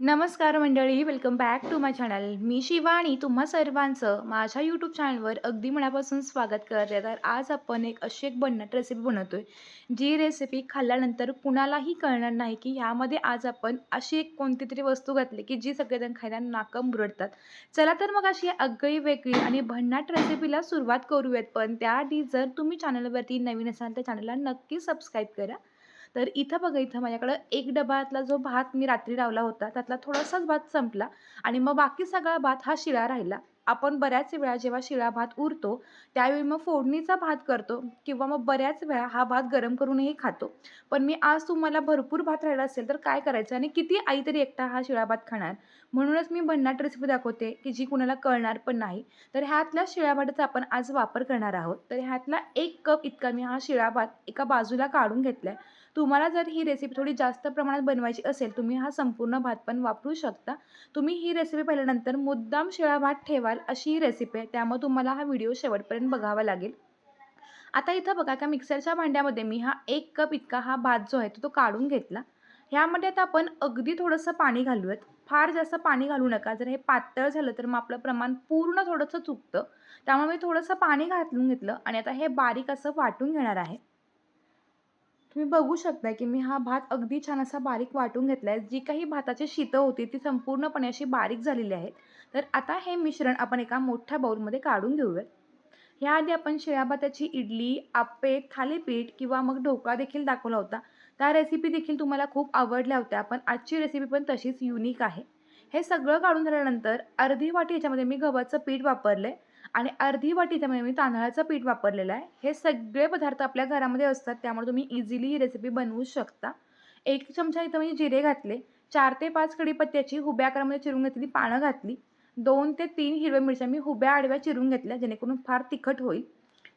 नमस्कार मंडळी welcome back to my channel मी शिवानी तुम्हा सर्वांचं माझ्या यूट्यूब चॅनलवर अगदी मनापासून स्वागत करते. तर आज आपण एक अशी एक भन्नाट रेसिपी बनवतो आहे जी रेसिपी खाल्ल्यानंतर कुणालाही कळणार नाही की ह्यामध्ये आज आपण अशी एक कोणती तरी वस्तू घातली की जी सगळेजण खायला नाकम बुरडतात चला तर मग अशी आगळी वेगळी आणि भन्नाट रेसिपीला सुरुवात करूयात. पण त्याआधी जर तुम्ही चॅनलवरती नवीन असाल तर चॅनलला नक्की सबस्क्राईब करा. तर इथं बघा इथं माझ्याकडं एक डबातला जो भात मी रात्री लावला होता त्यातला थोडासाच भात संपला आणि मग बाकी सगळा भात हा शिळा राहिला. आपण बऱ्याच वेळा जेव्हा शिळा भात उरतो त्यावेळी मग फोडणीचा भात करतो किंवा मग बऱ्याच वेळा हा भात गरम करूनही खातो. पण मी आज तुम्हाला भरपूर भात राहिला असेल तर काय करायचं आणि किती आई तरी एकटा हा शिळा भात खाणार? म्हणूनच मी भन्नाट रेसिपी दाखवते की जी कुणाला कळणार पण नाही. तर ह्यातल्या शिळ्या भाताचा आपण आज वापर करणार आहोत. तर ह्यातला एक कप इतका मी हा शिळा भात एका बाजूला काढून घेतला आहे तुम्हाला जर ही रेसिपी थोडी जास्त प्रमाणात बनवायची असेल तुम्ही हा संपूर्ण भात पण वापरू शकता. तुम्ही ही रेसिपी पाहिल्यानंतर मुद्दाम शिळा भात ठेवा. कराल अशी ही रेसिपी आहे. त्यामुळे तुम्हाला हा व्हिडिओ शेवटपर्यंत बघावा लागेल. आता इथं बघा का मिक्सरच्या भांड्यामध्ये मी हा एक कप इतका हा भात जो आहे तो तो काढून घेतला. ह्यामध्ये आता आपण अगदी थोडंसं पाणी घालूयात. फार जास्त पाणी घालू नका. जर हे पातळ झालं तर मग आपलं प्रमाण पूर्ण थोडंसं चुकतं. त्यामुळे मी थोडंसं पाणी घालून घेतलं आणि आता हे बारीक असं वाटून घेणार आहे. तुम्ही बघू शकता की मी हा भात अगदी छान असा बारीक वाटून घेतला आहे जी काही भाताची शीतं होती ती संपूर्णपणे अशी बारीक झालेली आहेत. तर आता हे मिश्रण आपण एका मोठ्या बाऊलमध्ये काढून घेऊयात. ह्याआधी आपण शिळ्या भाताची इडली आपे थालीपीठ किंवा मग ढोकळा देखील दाखवला होता. त्या रेसिपी देखील तुम्हाला खूप आवडल्या होत्या. पण आजची रेसिपी पण तशीच युनिक आहे. हे सगळं काढून झाल्यानंतर अर्धी वाटी याच्यामध्ये मी गव्हाचं पीठ वापरलं आहे आणि अर्धी वाटी त्यामध्ये मी तांदळाचं पीठ वापरलेलं आहे. हे सगळे पदार्थ आपल्या घरामध्ये असतात त्यामुळे तुम्ही इझिली ही रेसिपी बनवू शकता. एक चमचा इथं मी जिरे घातले. चार ते पाच कढीपत्त्याची हुब्या आकारामध्ये चिरून घेतली पानं घातली. दोन ते तीन हिरव्या मिरच्या मी हुब्या आडव्या चिरून घेतल्या जेणेकरून फार तिखट होईल.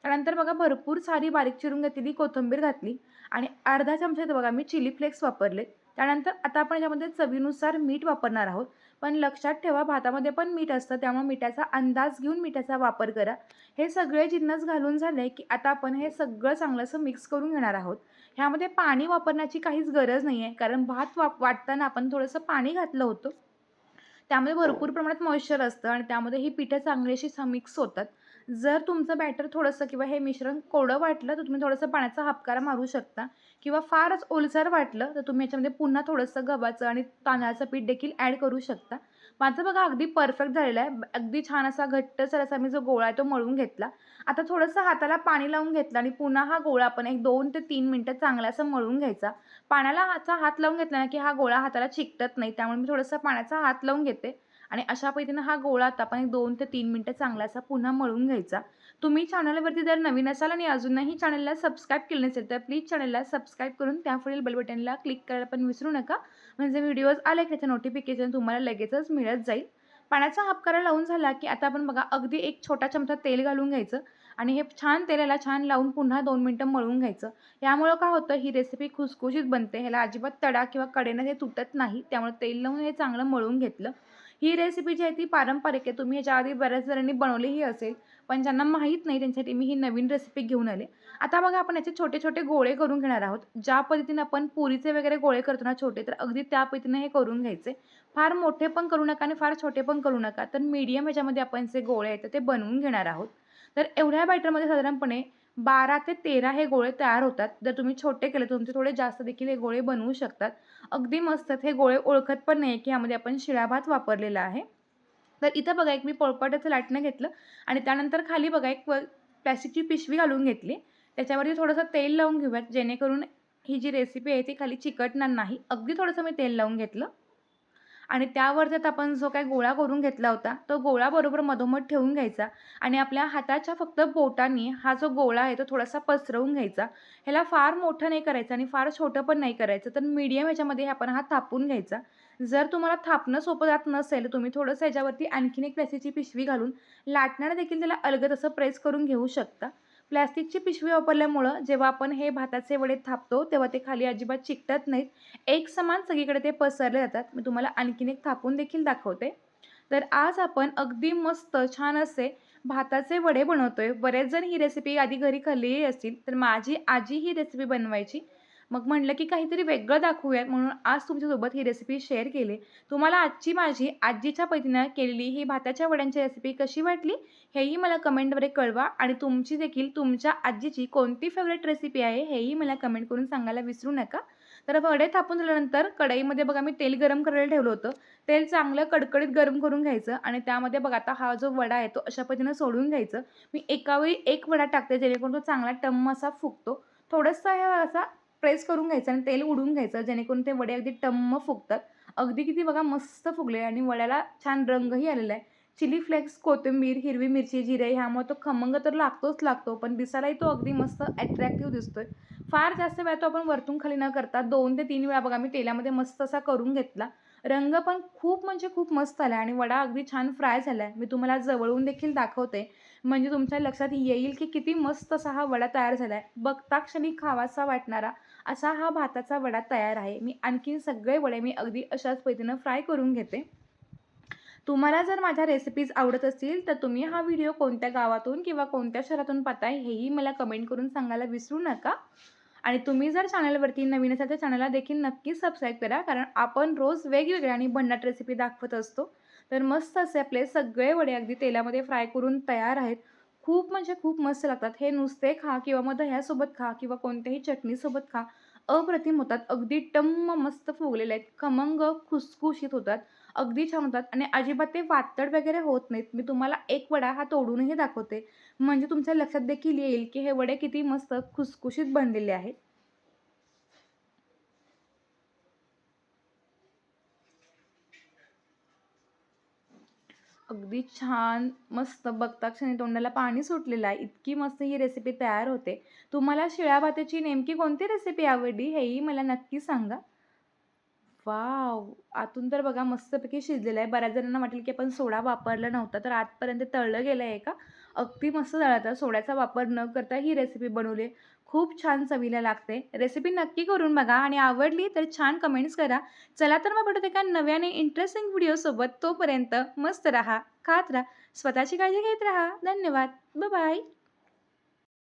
त्यानंतर बघा भरपूर सारी बारीक चिरून घेतलेली कोथिंबीर घातली आणि अर्धा चमचा बघा मी चिली फ्लेक्स वापरले. त्यानंतर आता आपण याच्यामध्ये चवीनुसार मीठ वापरणार आहोत. पण लक्षात ठेवा भातामध्ये पण मीठ असतं त्यामुळे मिठाचा अंदाज घेऊन मिठाचा वापर करा. हे सगळे जिन्नस घालून झाले की आता आपण हे सगळं चांगलं असं मिक्स करून घेणार आहोत. ह्यामध्ये पाणी वापरण्याची काहीच गरज नाही आहे कारण भात वाप वाटताना आपण थोडंसं पाणी घातलं होतं. त्यामध्ये भरपूर प्रमाणात मॉइश्चर असतं आणि त्यामध्ये ही पिठं चांगली अशी मिक्स होतात. जर तुमचं बॅटर थोडंसं किंवा हे मिश्रण कोडं वाटलं तर तुम्ही थोडंसं पाण्याचा हापकारा मारू शकता. किंवा फारच ओलसर वाटलं तर तुम्ही याच्यामध्ये पुन्हा थोडंसं गव्हाचं आणि तांदळाचं पीठ देखील ॲड करू शकता. माझं बघा अगदी परफेक्ट झालेलं आहे. अगदी छान असा घट्टसर असा मी जो गोळा आहे तो मळून घेतला. आता थोडंसं हाताला पाणी लावून घेतलं आणि पुन्हा हा गोळा आपण एक दोन ते तीन मिनटं चांगला असं मळून घ्यायचा. पाण्याला हाचा हात लावून घेतला ना की हा गोळा हाताला चिकटत नाही त्यामुळे मी थोडंसं पाण्याचा हात लावून घेते. आणि अशा पद्धतीनं हा गोळा आता आपण एक दोन ते तीन मिनटं चांगला असा पुन्हा मळून घ्यायचा. तुम्ही चॅनलवरती जर नवीन असाल आणि अजूनही चॅनलला सबस्क्राईब केलं नसेल तर प्लीज चॅनलला सबस्क्राईब करून त्यापुढील बेल बटनला क्लिक करायला पण विसरू नका. म्हणजे व्हिडिओज आले की त्याचं नोटिफिकेशन तुम्हाला लगेचच मिळत जाईल. पाण्याचा हापकारा लावून झाला की आता आपण बघा अगदी एक छोटा चमचा तेल घालून घ्यायचं आणि हे छान तेलाला छान लावून पुन्हा दोन मिनटं मळून घ्यायचं. यामुळं काय होतं ही रेसिपी खुसखुशीत बनते. ह्याला अजिबात तडा किंवा कडेनं हे तुटत नाही. त्यामुळे तेल लावून हे चांगलं मळून घेतलं. ही रेसिपी जी आहे ती पारंपरिक आहे. तुम्ही ह्याच्या आधी बऱ्याच जणांनी बनवलीही असेल पण ज्यांना माहीत नाही त्यांच्यासाठी मी ही नवीन रेसिपी घेऊन आले. आता बघा आपण याचे छोटे छोटे गोळे करून घेणार आहोत. ज्या पद्धतीने आपण पुरीचे वगैरे गोळे करतो ना छोटे तर अगदी त्या पद्धतीने हे करून घ्यायचे. फार मोठे पण करू नका आणि फार छोटे पण करू नका. तर मीडियम ह्याच्यामध्ये आपण जे गोळे आहेत ते बनवून घेणार आहोत. तर एवढ्या बॅटरमध्ये साधारणपणे बारा ते तेरा हे गोळे तयार होतात. जर तुम्ही छोटे केले तुमचे थोडे जास्त देखील हे गोळे बनवू शकतात. अगदी मस्त हे गोळे ओळखत पण नाही की यामध्ये आपण शिळा भात वापरलेला आहे. तर इथं बघा एक मी पोळपाट्याचं लाटणं घेतलं आणि त्यानंतर खाली बघा एक प्लॅस्टिकची पिशवी घालून घेतली. त्याच्यावरती थोडंसं तेल लावून घेऊयात. जेणेकरून ही जी रेसिपी आहे ती खाली चिकटणार नाही. अगदी थोडंसं मी तेल लावून घेतलं. आणि त्यावर त्यात आपण जो काही गोळा करून घेतला होता तो गोळा बरोबर मधोमध ठेवून घ्यायचा आणि आपल्या हाताच्या फक्त बोटांनी हा जो गोळा आहे तो थोडासा पसरवून घ्यायचा. ह्याला फार मोठं नाही करायचं आणि फार छोटं पण नाही करायचं तर मीडियम ह्याच्यामध्ये आपण हा थापून घ्यायचा. जर तुम्हाला थापणं सोपं जात नसेल तुम्ही थोडंसं ह्याच्यावरती आणखीन एक प्लॅस्टिकची पिशवी घालून लाटण्याला देखील त्याला अलगद असं प्रेस करून घेऊ शकता. प्लॅस्टिकची पिशवी वापरल्यामुळं जेव्हा आपण हे भाताचे वडे थापतो तेव्हा ते खाली अजिबात चिकटत नाहीत. एक समान सगळीकडे ते पसरले जातात. मी तुम्हाला आणखीन एक थापून देखील दाखवते. तर आज आपण अगदी मस्त छान असे भाताचे वडे बनवतोय. बरेच जण ही रेसिपी आधी घरी खाल्लीही असतील. तर माझी आजी ही रेसिपी बनवायची. मग म्हटलं की काहीतरी वेगळं दाखवूयात म्हणून आज तुमच्यासोबत ही रेसिपी शेअर केली. तुम्हाला आजची माझी आजीच्या पतीनं केलेली ही भाताच्या वड्यांची रेसिपी कशी वाटली हेही मला कमेंटद्वारे कळवा आणि तुमची देखील तुमच्या आजीची कोणती फेवरेट रेसिपी आहे हेही मला कमेंट करून सांगायला विसरू नका. तर वडे थापून झाल्यानंतर कढईमध्ये बघा मी तेल गरम करायला ठेवलं होतं. तेल चांगलं कडकडीत गरम करून घ्यायचं आणि त्यामध्ये बघा आता हा जो वडा आहे तो अशा पद्धतीनं सोडून घ्यायचं. मी एकावेळी एक वडा टाकते जेणेकरून तो चांगला टम्म असा फुगतो. थोडंसं हे असा प्रेस करून घ्यायचं आणि तेल उडून घ्यायचं जेणेकरून ते वडे अगदी टम्म फुगतात. अगदी किती बघा मस्त फुगले आणि वड्याला छान रंगही आलेला आहे. चिली फ्लेक्स कोथिंबीर हिरवी मिरची जिरे ह्यामुळे तो खमंग तर लागतोच लागतो पण दिसायलाही तो अगदी मस्त अट्रॅक्टिव्ह दिसतोय. फार जास्त वेळा तो आपण वरतून खाली न करता दोन ते तीन वेळा बघा मी तेलामध्ये मस्त असा करून घेतला. रंग पण खूप म्हणजे खूप मस्त आला आणि वडा अगदी छान फ्राय झाला आहे मी तुम्हाला जवळून देखील दाखवते. म्हणजे तुमच्या लक्षात येईल की किती मस्त असा हा वडा तयार झाला आहे बघता क्षणी खावासा वाटणारा असा हा भाताचा वडा तयार आहे. मी आणखीन सगळे वडे मी अगदी अशाच पद्धतीनं फ्राय करून घेते. तुम्हाला जर माझ्या रेसिपीज आवडत असतील तर तुम्ही हा व्हिडिओ कोणत्या गावातून किंवा कोणत्या शहरातून पाहताय हेही मला कमेंट करून सांगायला विसरू नका. आणि तुम्ही जर चॅनलवरती नवीन असाल तर चॅनलला देखील नक्कीच सबस्क्राईब करा कारण आपण रोज वेगवेगळ्या आणि भन्नाट रेसिपी दाखवत असतो. तर मस्त असे आपले सगळे वडे अगदी तेलामध्ये फ्राय करून तयार आहेत. खूप म्हणजे खूप मस्त लागतात. हे नुसते खा किंवा मग दह्यासोबत खा किंवा कोणत्याही चटणीसोबत खा. अप्रतिम होतात. अगदी टम्म मस्त फुगलेले आहेत. खमंग खुसखुशीत होतात. अगदी छान होतात. आणि अजिबात ते वातड वगैरे होत नाहीत. मी तुम्हाला एक वडा हा तोडूनही दाखवते. म्हणजे तुमच्या लक्षात देखील येईल की हे वडे किती मस्त खुसखुशीत बनलेले आहेत. अगदी छान मस्त. बघता क्षणी तोंडाला पाणी सुटलेलं आहे. इतकी मस्त ही रेसिपी तयार होते. तुम्हाला शिळ्या भाताची नेमकी कोणती रेसिपी आवडली हेही मला नक्की सांगा. वाव! आतून तर बघा मस्तपैकी शिजलेलं आहे. बऱ्याच जणांना वाटेल की आपण सोडा वापरला नव्हता तर आतपर्यंत तळलं गेलं आहे का? अगदी मस्त तळतं सोड्याचा वापर न करता ही रेसिपी बनवली. खूप छान चवीला लागते. रेसिपी नक्की करून बघा आणि आवडली तर छान कमेंट्स करा. चला तर मग भेटत एका नव्याने इंटरेस्टिंग व्हिडिओसोबत तोपर्यंत मस्त राहा खात राहा स्वतःची काळजी घेत राहा. धन्यवाद. बाय